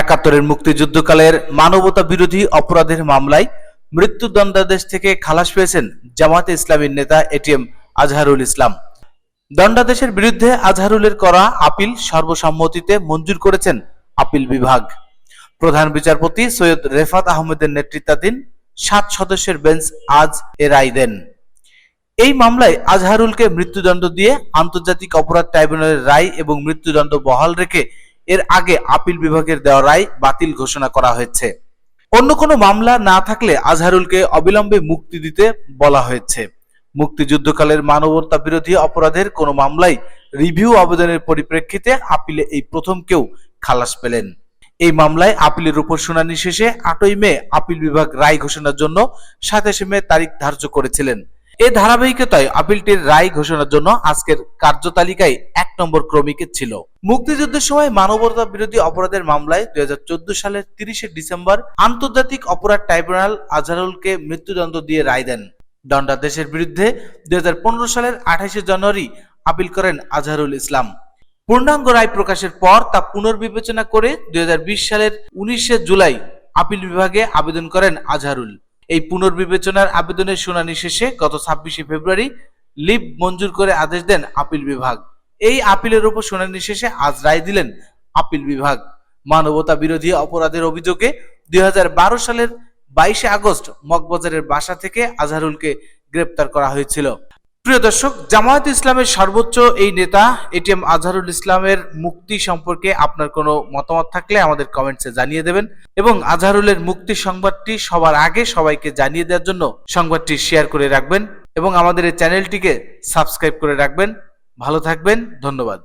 একাত্তরের মুক্তিযুদ্ধকালের মানবতা বিরোধী অপরাধের মামলায় মৃত্যুদণ্ডাদেশ থেকে খালাস পেয়েছেন জামায়াতে ইসলামীর নেতা এটিএম আজহারুল ইসলাম। দণ্ডাদেশের বিরুদ্ধে আজহারুলের করা আপিল সর্বসম্মতিতে মঞ্জুর করেছেন আপিল বিভাগ। প্রধান বিচারপতি সৈয়দ রেফাত আহমেদের নেতৃত্বাধীন সাত সদস্যের বেঞ্চ আজ এ রায় দেন। এই মামলায় আজহারুলকে মৃত্যুদণ্ড দিয়ে আন্তর্জাতিক অপরাধ ট্রাইব্যুনালের রায় এবং মৃত্যুদণ্ড বহাল রেখে এর আগে আপিল বিভাগের দেওয়া রায় বাতিল ঘোষণা করা হয়েছে। অন্য কোনো মামলা না থাকলে আজহারুলকে অবিলম্বে মুক্তি দিতে বলা হয়েছে। মুক্তিযুদ্ধকালের মানবতা বিরোধী অপরাধের কোনো মামলায় রিভিউ আবেদনের পরিপ্রেক্ষিতে আপিলে এই প্রথম কেউ খালাস পেলেন। এই মামলায় আপিলের উপর শুনানি শেষে আটই মে আপিল বিভাগ রায় ঘোষণার জন্য সাতাশে মে তারিখ ধার্য করেছিলেন। এ ধারাবাহিকতায় আপিলটির রায় ঘোষণার জন্য আজকের কার্যতালিকায় এক নম্বর ক্রমিকে ছিল। মুক্তিযুদ্ধের সময় মানবতা বিরোধী অপরাধের মামলায় দুই সালের তিরিশে ডিসেম্বর আন্তর্জাতিক অপরাধ ট্রাইব্যুনাল আজহারুলকে মৃত্যুদণ্ড দিয়ে রায় দেন। দণ্ডাদেশের বিরুদ্ধে দুই হাজার পনেরো সালের আঠাশে জানুয়ারি আপিল করেন আজহারুল ইসলাম। পূর্ণাঙ্গ রায় প্রকাশের পর তা পুনর্বিবেচনা করে দুই হাজার বিশ সালের উনিশে জুলাই আপিল বিভাগে আবেদন করেন আজহারুল। এই পুনর্বিবেচনার আবেদনের শুনানি শেষে গত ছাব্বিশে ফেব্রুয়ারি লিভ মঞ্জুর করে আদেশ দেন আপিল বিভাগ। এই আপিলের উপর শুনানি শেষে আজ রায় দিলেন আপিল বিভাগ। মানবতা বিরোধী অপরাধের অভিযোগে দুই হাজার বারো সালের বাইশে আগস্ট মগবাজারের বাসা থেকে আজহারুলকে গ্রেপ্তার করা হয়েছিল। প্রিয় দর্শক, জামায়াত ইসলামের সর্বোচ্চ এই নেতা এটিএম আজহারুল ইসলামের মুক্তি সম্পর্কে আপনার কোনো মতামত থাকলে আমাদের কমেন্টসে জানিয়ে দেবেন এবং আজহারুলের মুক্তি সংবাদটি সবার আগে সবাইকে জানিয়ে দেওয়ার জন্য সংবাদটি শেয়ার করে রাখবেন এবং আমাদের এই চ্যানেলটিকে সাবস্ক্রাইব করে রাখবেন। ভালো থাকবেন, ধন্যবাদ।